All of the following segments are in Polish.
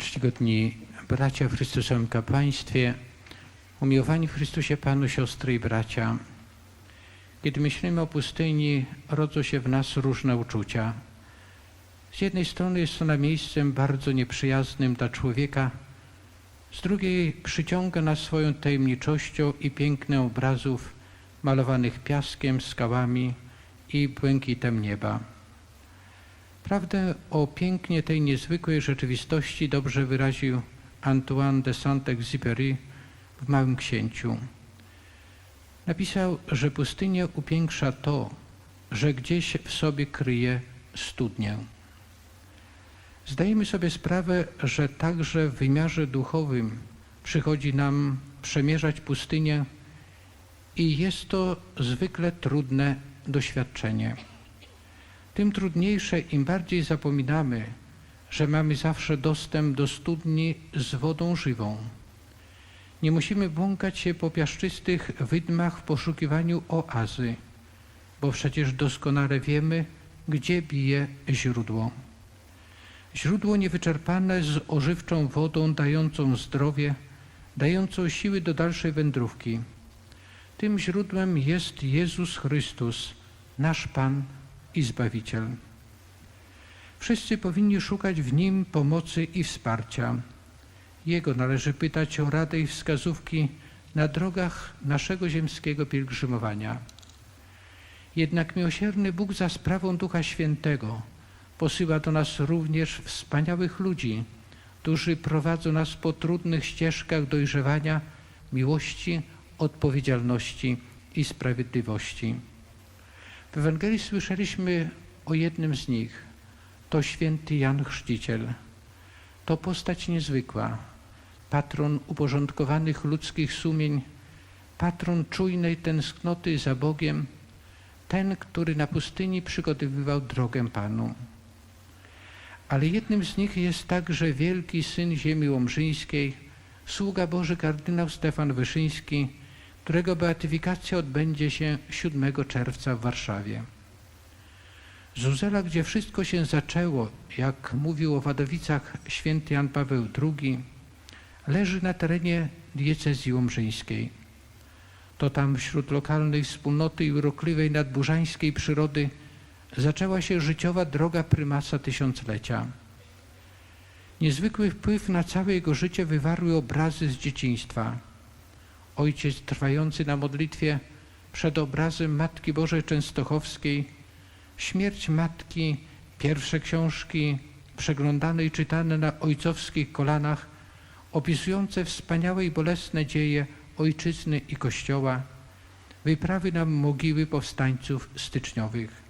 czcigodni bracia w Chrystusowym kapłaństwie, umiłowani w Chrystusie Panu, siostry i bracia. Kiedy myślimy o pustyni, rodzą się w nas różne uczucia. Z jednej strony jest ona miejscem bardzo nieprzyjaznym dla człowieka, z drugiej przyciąga nas swoją tajemniczością i pięknem obrazów malowanych piaskiem, skałami i błękitem nieba. Prawdę o pięknie tej niezwykłej rzeczywistości dobrze wyraził Antoine de Saint-Exupéry w Małym Księciu. Napisał, że pustynię upiększa to, że gdzieś w sobie kryje studnię. Zdajemy sobie sprawę, że także w wymiarze duchowym przychodzi nam przemierzać pustynię i jest to zwykle trudne doświadczenie. Tym trudniejsze, im bardziej zapominamy, że mamy zawsze dostęp do studni z wodą żywą. Nie musimy błąkać się po piaszczystych wydmach w poszukiwaniu oazy, bo przecież doskonale wiemy, gdzie bije źródło. Źródło niewyczerpane z ożywczą wodą dającą zdrowie, dającą siły do dalszej wędrówki. Tym źródłem jest Jezus Chrystus, nasz Pan i Zbawiciel. Wszyscy powinni szukać w Nim pomocy i wsparcia. Jego należy pytać o radę i wskazówki na drogach naszego ziemskiego pielgrzymowania. Jednak miłosierny Bóg za sprawą Ducha Świętego posyła do nas również wspaniałych ludzi, którzy prowadzą nas po trudnych ścieżkach dojrzewania, miłości, odpowiedzialności i sprawiedliwości. W Ewangelii słyszeliśmy o jednym z nich. To święty Jan Chrzciciel. To postać niezwykła, patron uporządkowanych ludzkich sumień, patron czujnej tęsknoty za Bogiem, ten, który na pustyni przygotowywał drogę Panu. Ale jednym z nich jest także wielki syn ziemi łomżyńskiej, sługa Boży kardynał Stefan Wyszyński, którego beatyfikacja odbędzie się 7 czerwca w Warszawie. Zuzela, gdzie wszystko się zaczęło, jak mówił o Wadowicach święty Jan Paweł II, leży na terenie diecezji łomżyńskiej. To tam wśród lokalnej wspólnoty i urokliwej nadburzańskiej przyrody zaczęła się życiowa droga prymasa tysiąclecia. Niezwykły wpływ na całe jego życie wywarły obrazy z dzieciństwa. Ojciec trwający na modlitwie przed obrazem Matki Bożej Częstochowskiej, śmierć matki, pierwsze książki przeglądane i czytane na ojcowskich kolanach, opisujące wspaniałe i bolesne dzieje ojczyzny i Kościoła, wyprawy na mogiły powstańców styczniowych.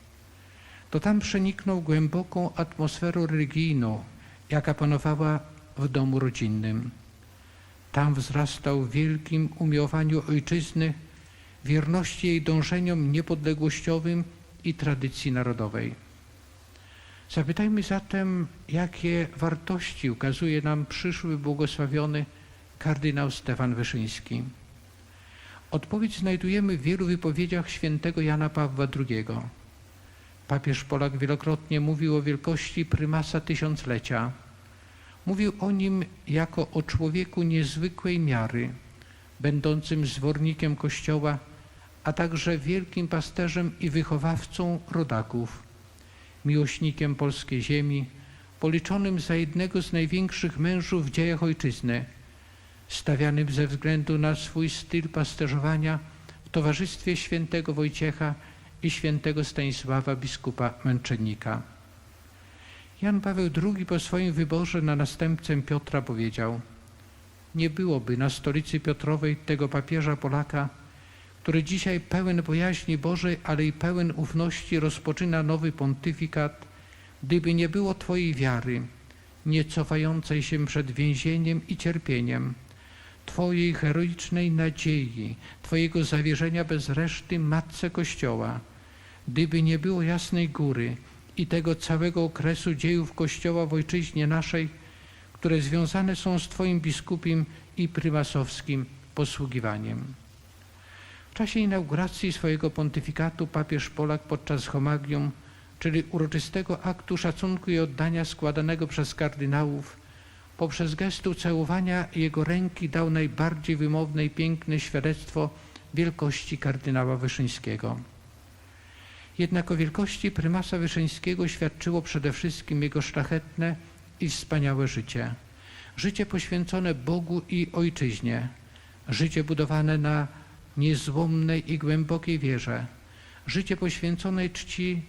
To tam przeniknął głęboką atmosferą religijną, jaka panowała w domu rodzinnym. Tam wzrastał w wielkim umiłowaniu ojczyzny, wierności jej dążeniom niepodległościowym i tradycji narodowej. Zapytajmy zatem, jakie wartości ukazuje nam przyszły błogosławiony kardynał Stefan Wyszyński. Odpowiedź znajdujemy w wielu wypowiedziach świętego Jana Pawła II. Papież Polak wielokrotnie mówił o wielkości prymasa tysiąclecia. Mówił o nim jako o człowieku niezwykłej miary, będącym zwornikiem Kościoła, a także wielkim pasterzem i wychowawcą rodaków, miłośnikiem polskiej ziemi, policzonym za jednego z największych mężów w dziejach ojczyzny, stawianym ze względu na swój styl pasterzowania w towarzystwie świętego Wojciecha i świętego Stanisława biskupa męczennika. Jan Paweł II po swoim wyborze na następcę Piotra powiedział Nie byłoby na stolicy Piotrowej tego papieża Polaka, który dzisiaj pełen bojaźni Bożej, ale i pełen ufności rozpoczyna nowy pontyfikat, gdyby nie było Twojej wiary, nie cofającej się przed więzieniem i cierpieniem, Twojej heroicznej nadziei, Twojego zawierzenia bez reszty Matce Kościoła, gdyby nie było Jasnej Góry i tego całego okresu dziejów Kościoła w ojczyźnie naszej, które związane są z Twoim biskupim i prymasowskim posługiwaniem. W czasie inauguracji swojego pontyfikatu papież Polak podczas homagium, czyli uroczystego aktu szacunku i oddania składanego przez kardynałów, poprzez gestu całowania jego ręki dał najbardziej wymowne i piękne świadectwo wielkości kardynała Wyszyńskiego. Jednak o wielkości prymasa Wyszyńskiego świadczyło przede wszystkim jego szlachetne i wspaniałe życie. Życie poświęcone Bogu i Ojczyźnie. Życie budowane na niezłomnej i głębokiej wierze. Życie poświęcone czci,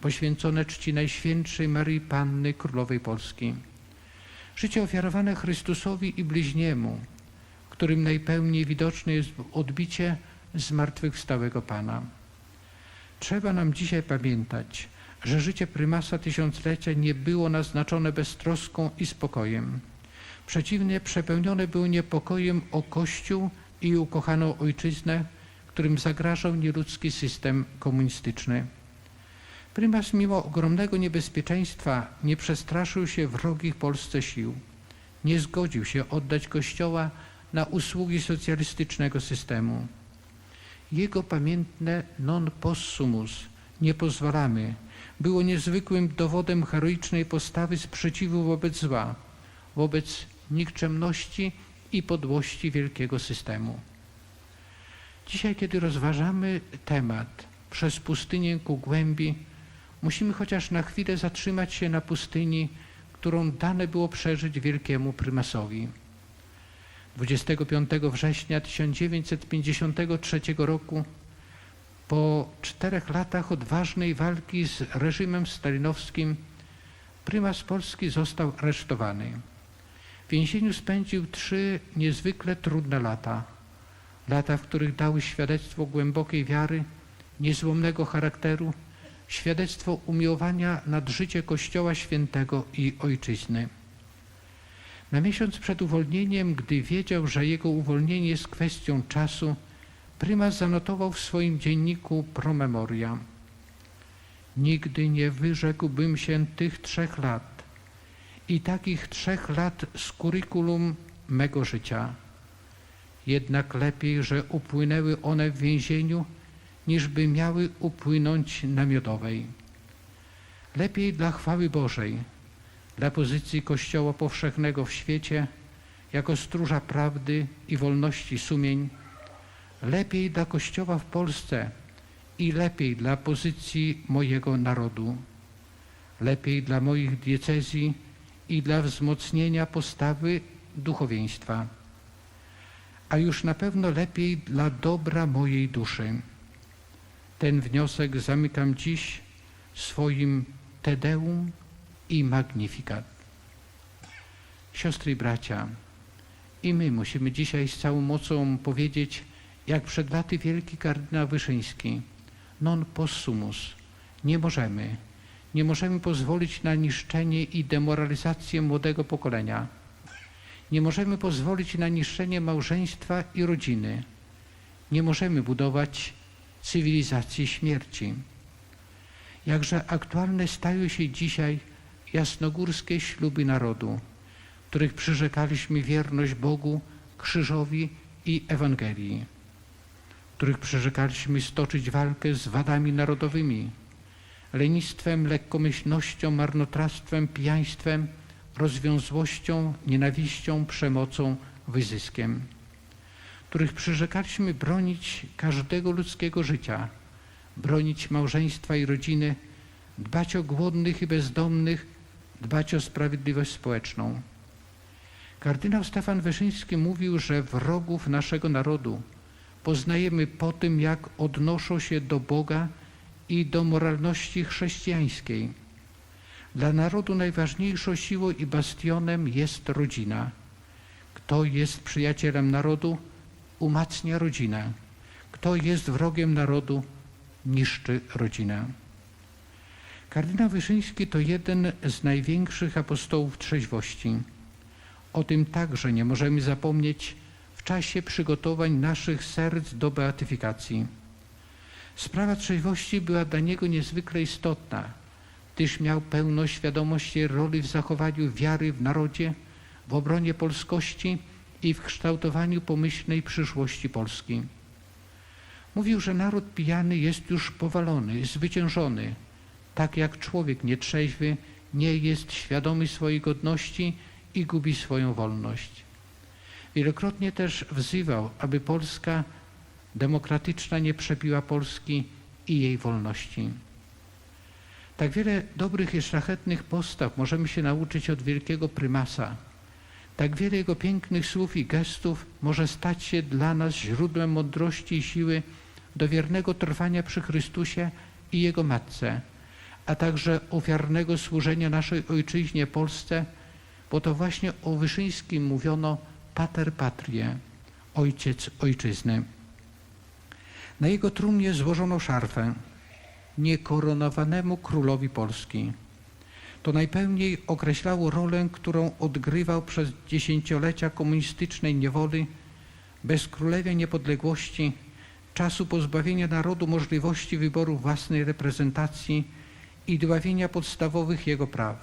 poświęcone czci Najświętszej Maryi Panny Królowej Polski. Życie ofiarowane Chrystusowi i bliźniemu, którym najpełniej widoczne jest odbicie zmartwychwstałego Pana. Trzeba nam dzisiaj pamiętać, że życie prymasa tysiąclecia nie było naznaczone beztroską i spokojem. Przeciwnie, przepełnione było niepokojem o Kościół i ukochaną ojczyznę, którym zagrażał nieludzki system komunistyczny. Prymas mimo ogromnego niebezpieczeństwa nie przestraszył się wrogich Polsce sił. Nie zgodził się oddać Kościoła na usługi socjalistycznego systemu. Jego pamiętne non possumus nie pozwalamy było niezwykłym dowodem heroicznej postawy sprzeciwu wobec zła, wobec nikczemności i podłości wielkiego systemu. Dzisiaj, kiedy rozważamy temat przez pustynię ku głębi, musimy chociaż na chwilę zatrzymać się na pustyni, którą dane było przeżyć wielkiemu prymasowi. 25 września 1953 roku, po czterech latach odważnej walki z reżimem stalinowskim, prymas Polski został aresztowany. W więzieniu spędził trzy niezwykle trudne lata. Lata, w których dały świadectwo głębokiej wiary, niezłomnego charakteru, świadectwo umiłowania nad życie Kościoła Świętego i Ojczyzny. Na miesiąc przed uwolnieniem, gdy wiedział, że jego uwolnienie jest kwestią czasu, prymas zanotował w swoim dzienniku promemoria. Nigdy nie wyrzekłbym się tych trzech lat i takich trzech lat z kurikulum mego życia. Jednak lepiej, że upłynęły one w więzieniu, niż by miały upłynąć na miodowej. Lepiej dla chwały Bożej, dla pozycji Kościoła powszechnego w świecie, jako stróża prawdy i wolności sumień, lepiej dla Kościoła w Polsce i lepiej dla pozycji mojego narodu, lepiej dla moich diecezji i dla wzmocnienia postawy duchowieństwa, a już na pewno lepiej dla dobra mojej duszy. Ten wniosek zamykam dziś swoim Tedeum i Magnificat. Siostry i bracia, i my musimy dzisiaj z całą mocą powiedzieć, jak przed laty wielki kardynał Wyszyński, non possumus, nie możemy, nie możemy pozwolić na niszczenie i demoralizację młodego pokolenia. Nie możemy pozwolić na niszczenie małżeństwa i rodziny. Nie możemy budować cywilizacji śmierci. Jakże aktualne stają się dzisiaj jasnogórskie śluby narodu, których przyrzekaliśmy wierność Bogu, krzyżowi i Ewangelii, których przyrzekaliśmy stoczyć walkę z wadami narodowymi, lenistwem, lekkomyślnością, marnotrawstwem, pijaństwem, rozwiązłością, nienawiścią, przemocą, wyzyskiem, których przyrzekaliśmy bronić każdego ludzkiego życia, bronić małżeństwa i rodziny, dbać o głodnych i bezdomnych, dbać o sprawiedliwość społeczną. Kardynał Stefan Wyszyński mówił, że wrogów naszego narodu poznajemy po tym, jak odnoszą się do Boga i do moralności chrześcijańskiej. Dla narodu najważniejszą siłą i bastionem jest rodzina. Kto jest przyjacielem narodu, umacnia rodzinę. Kto jest wrogiem narodu, niszczy rodzinę. Kardynał Wyszyński to jeden z największych apostołów trzeźwości. O tym także nie możemy zapomnieć w czasie przygotowań naszych serc do beatyfikacji. Sprawa trzeźwości była dla niego niezwykle istotna, gdyż miał pełną świadomość roli w zachowaniu wiary w narodzie, w obronie polskości i w kształtowaniu pomyślnej przyszłości Polski. Mówił, że naród pijany jest już powalony, zwyciężony, tak jak człowiek nietrzeźwy nie jest świadomy swojej godności i gubi swoją wolność. Wielokrotnie też wzywał, aby Polska demokratyczna nie przebiła Polski i jej wolności. Tak wiele dobrych i szlachetnych postaw możemy się nauczyć od wielkiego prymasa. Tak wiele jego pięknych słów i gestów może stać się dla nas źródłem mądrości i siły do wiernego trwania przy Chrystusie i Jego Matce, a także ofiarnego służenia naszej Ojczyźnie Polsce, bo to właśnie o Wyszyńskim mówiono pater patrie, ojciec ojczyzny. Na jego trumnie złożono szarfę niekoronowanemu królowi Polski. To najpełniej określało rolę, którą odgrywał przez dziesięciolecia komunistycznej niewoli, bezkrólewia niepodległości, czasu pozbawienia narodu możliwości wyboru własnej reprezentacji i dławienia podstawowych jego praw.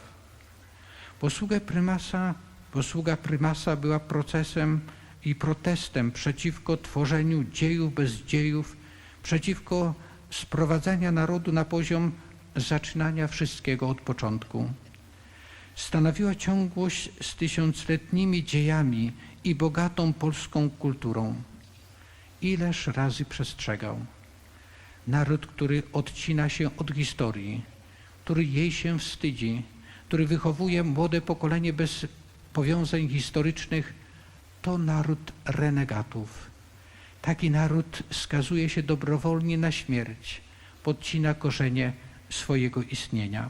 Posługę prymasa, posługa prymasa była procesem i protestem przeciwko tworzeniu dziejów bez dziejów, przeciwko sprowadzania narodu na poziom zaczynania wszystkiego od początku. Stanowiła ciągłość z tysiącletnimi dziejami i bogatą polską kulturą. Ileż razy przestrzegał. Naród, który odcina się od historii, który jej się wstydzi, który wychowuje młode pokolenie bez powiązań historycznych, to naród renegatów. Taki naród skazuje się dobrowolnie na śmierć, podcina korzenie swojego istnienia.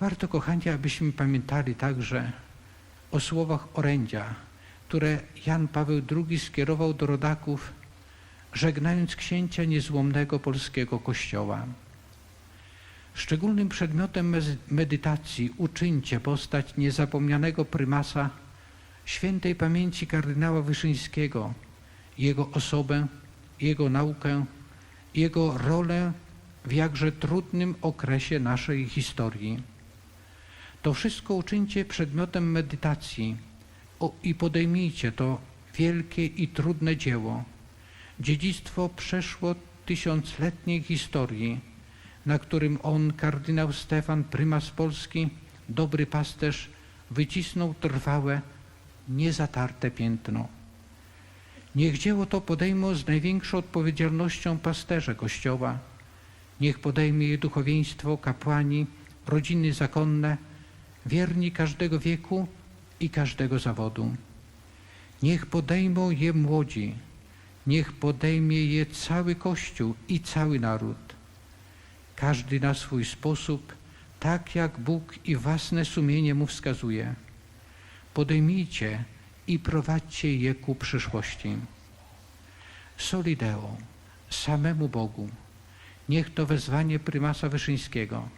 Warto, kochani, abyśmy pamiętali także o słowach orędzia, które Jan Paweł II skierował do rodaków, żegnając księcia niezłomnego polskiego kościoła. Szczególnym przedmiotem medytacji uczyńcie postać niezapomnianego prymasa świętej pamięci kardynała Wyszyńskiego, jego osobę, jego naukę, jego rolę w jakże trudnym okresie naszej historii. To wszystko uczyńcie przedmiotem medytacji. I podejmijcie to wielkie i trudne dzieło, dziedzictwo przeszło tysiącletniej historii, na którym on, kardynał Stefan, prymas Polski, dobry pasterz, wycisnął trwałe, niezatarte piętno. Niech dzieło to podejmą z największą odpowiedzialnością pasterze Kościoła. Niech podejmie je duchowieństwo, kapłani, rodziny zakonne, wierni każdego wieku i każdego zawodu. Niech podejmą je młodzi, niech podejmie je cały Kościół i cały naród. Każdy na swój sposób, tak jak Bóg i własne sumienie mu wskazuje. Podejmijcie i prowadźcie je ku przyszłości. Solideo, samemu Bogu, niech to wezwanie prymasa Wyszyńskiego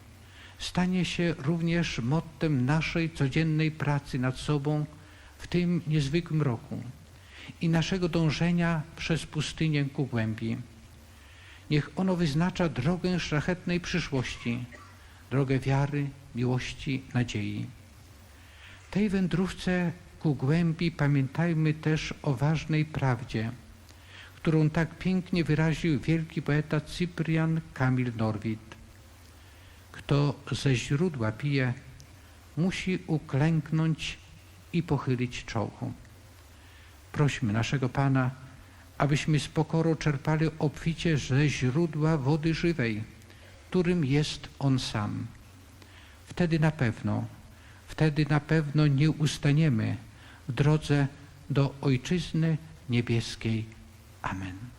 stanie się również mottem naszej codziennej pracy nad sobą w tym niezwykłym roku i naszego dążenia przez pustynię ku głębi. Niech ono wyznacza drogę szlachetnej przyszłości, drogę wiary, miłości, nadziei. Tej wędrówce ku głębi pamiętajmy też o ważnej prawdzie, którą tak pięknie wyraził wielki poeta Cyprian Kamil Norwid. Kto ze źródła pije, musi uklęknąć i pochylić czoło. Prośmy naszego Pana, abyśmy z pokorą czerpali obficie ze źródła wody żywej, którym jest On sam. Wtedy na pewno, wtedy na pewno nie ustaniemy w drodze do Ojczyzny Niebieskiej. Amen.